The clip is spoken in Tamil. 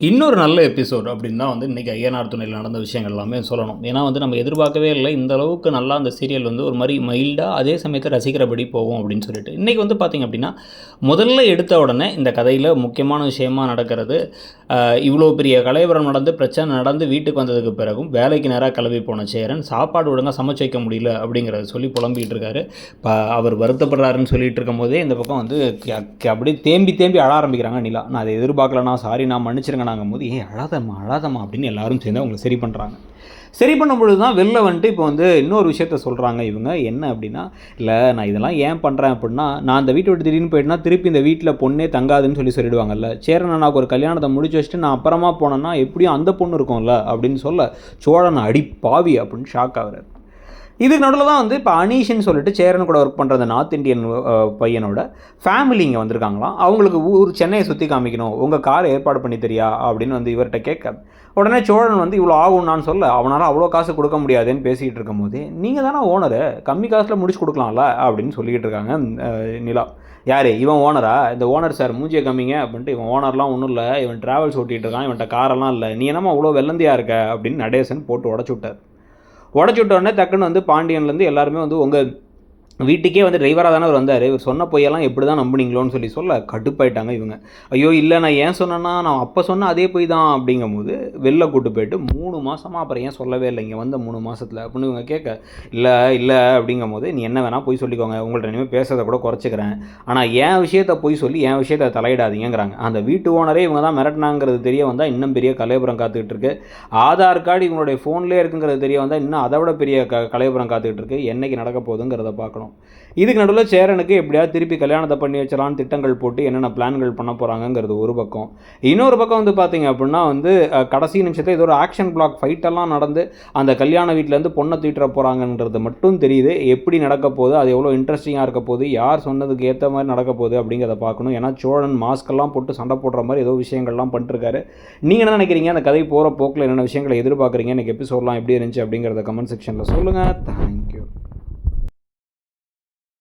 இன்னொரு நல்ல எபிசோட் அப்படின்னு தான் வந்து இன்றைக்கி ஐயனார் துணையில் நடந்த விஷயங்கள் எல்லாமே சொல்லணும். ஏன்னா வந்து நம்ம எதிர்பார்க்கவே இல்லை இந்த அளவுக்கு நல்லா அந்த சீரியல் வந்து ஒரு மாதிரி மைல்டாக அதே சமயத்தை ரசிக்கிறபடி போகும் அப்படின்னு சொல்லிட்டு. இன்றைக்கி வந்து பார்த்திங்க அப்படின்னா முதல்ல எடுத்த உடனே இந்த கதையில் முக்கியமான விஷயமா நடக்கிறது இவ்வளோ பெரிய கலைவரம் நடந்து பிரச்சனை நடந்து வீட்டுக்கு வந்ததுக்கு பிறகும் வேலைக்கு நேராக கிளம்பி போன சேரன் சாப்பாடு ஒழுங்காக சமைச்சு வைக்க முடியல அப்படிங்கிறத சொல்லி புலம்பிகிட்டு இருக்காரு. இப்போ அவர் வருத்தப்படுறாருன்னு சொல்லிட்டு இருக்கும்போதே இந்த பக்கம் வந்து க- அப்படியே தேம்பி தேம்பி அழ ஆரம்பிக்கிறாங்க நிலா. நான் அதை எதிர்பார்க்கலண்ணா சாரி நான் மன்னிச்சிருங்க நாங்கள் போது ஏ அழாதம்மா அழாதம்மா அப்படின்னு எல்லாரும் சேர்ந்து அவங்களை சரி பண்ணுறாங்க சரி பண்ணும்பொழுது தான் வெளில வந்துட்டு இப்போ வந்து இன்னொரு விஷயத்த சொல்கிறாங்க இவங்க. என்ன அப்படின்னா இல்லை நான் இதெல்லாம் ஏன் பண்ணுறேன் அப்படின்னா நான் அந்த வீட்டை விட்டு திடீர்னு போயிட்டுனா திருப்பி இந்த வீட்டில் பொண்ணே தங்காதுன்னு சொல்லி சொல்லிடுவாங்கல்ல. சேரன் நான் ஒரு கல்யாணத்தை முடிச்சு வச்சுட்டு நான் அப்புறமா போனேன்னா எப்படியும் அந்த பொண்ணு இருக்கும்ல அப்படின்னு சொல்ல சோழன் அடி பாவி அப்படின்னு ஷாக் ஆகிறார். இதுக்கு நடுவில் தான் வந்து இப்போ அனீஷ்னு சொல்லிட்டு சேரன் கூட ஒர்க் பண்ணுற அந்த நார்த் இந்தியன் பையனோட ஃபேமிலி இங்கே வந்திருக்காங்களாம். அவங்களுக்கு ஊர் சென்னையை சுற்றி காமிக்கணும். உங்கள் கார் ஏற்பாடு பண்ணி தெரியா? அப்படின்னு வந்து இவர்கிட்ட கேட்க. உடனே சோழன் வந்து இவ்வளோ ஆகும்னான்னு சொல்ல அவனால் அவ்வளோ காசு கொடுக்க முடியாதுன்னு பேசிக்கிட்டு இருக்கும்போது நீங்கள் தானே ஓனரு கம்மி காசில் முடிச்சு கொடுக்கலாம்ல? அப்படின்னு சொல்லிக்கிட்டு இருக்காங்க நிலா. யார்? இவன் ஓனரா இந்த ஓனர் சார் மூஞ்சியை கம்மிங்க? அப்படின்ட்டு இவன் ஓனர்லாம் ஒன்றும் இல்லை. இவன் ட்ராவல்ஸ் ஓட்டிகிட்டு இருக்கான். இவன்கிட்ட காரெல்லாம் இல்லை. நீ என்னம்மா அவ்வளோ வெள்ளந்தியாக இருக்க? அப்படின்னு நடேசன் போட்டு உடச்சு விட்டார். உடச்சி டக்குன்னு வந்து பாண்டியன்லேருந்து எல்லாருமே வந்து உங்கள் வீட்டுக்கே வந்து டிரைவராக தானே அவர் வந்தார். இவர் சொன்ன பொய்யெல்லாம் எப்படி தான் நம்புனீங்களோன்னு சொல்லி சொல்ல கடுப்பாயிட்டாங்க இவங்க. ஐயோ இல்லை நான் ஏன் சொன்னேன்னா நான் அப்போ சொன்ன அதே பொய் தான் அப்படிங்கும்போது வெளில கூட்டு போயிட்டு மூணு மாதமாக அப்புறம் ஏன் சொல்லவே இல்லை? இங்கே வந்த மூணு மாதத்தில் அப்படின்னு இவங்க கேட்க இல்லை இல்லை அப்படிங்கும்போது நீ என்ன வேணால் பொய் சொல்லிக்கோங்க. உங்கள்கிட்ட இனிமேல் பேசுறதை கூட குறைச்சிக்கிறேன். ஆனால் என் விஷயத்த பொய் சொல்லி என் விஷயத்தை தலையிடாதீங்கிறாங்க அந்த வீட்டு ஓனரே இவங்க தான் மிரட்டினாங்கிறது தெரிய வந்தால் இன்னும் பெரிய கலைபுரம் காத்துக்கிட்டு இருக்கு. ஆதார் கார்டு இவங்களுடைய ஃபோன்லேயே இருக்குங்கிறது தெரிய வந்தால் இன்னும் அதை விட பெரிய க கலைபுரம் காத்துக்கிட்டு இருக்கு. என்னைக்கு நடக்க போகுதுங்கிறத பார்க்கணும். இதுக்கு நடுவில் சேரனுக்கு எப்படியாவது திருப்பி கல்யாணத்தை பண்ணி வச்சலாம்னு திட்டங்கள் போட்டு என்னென்ன பிளான்கள் பண்ண போகிறாங்கங்கிறது ஒரு பக்கம். இன்னொரு பக்கம் வந்து பார்த்தீங்க அப்படின்னா வந்து கடைசி நிமிஷத்தில் இது ஒரு ஆக்ஷன் பிளாக் ஃபைட்டெல்லாம் நடந்து அந்த கல்யாண வீட்டிலேருந்து பொண்ணை தூக்கிட்டு போகிறாங்கன்றது மட்டும் தெரியுது. எப்படி நடக்க போகுது அது எவ்வளோ இன்ட்ரெஸ்டிங்காக இருக்க போகுது யார் சொன்னதுக்கு ஏற்ற மாதிரி நடக்க போகுது அப்படிங்கிறத பார்க்கணும். ஏன்னா சோழன் மாஸ்கெல்லாம் போட்டு சண்டை போடுற மாதிரி ஏதோ விஷயங்கள்லாம் பண்ணிட்டுருக்காரு நீங்கள் என்ன நினைக்கிறீங்க? அந்த கதை போகிற போக்கில் என்னென்ன விஷயங்களை எதிர்பார்க்குறீங்க? எனக்கு எபிசோட்லாம் எப்படி இருந்துச்சு அப்படிங்கிறத கமெண்ட் செக்ஷனில் சொல்லுங்கள் தேங்க்ஸ்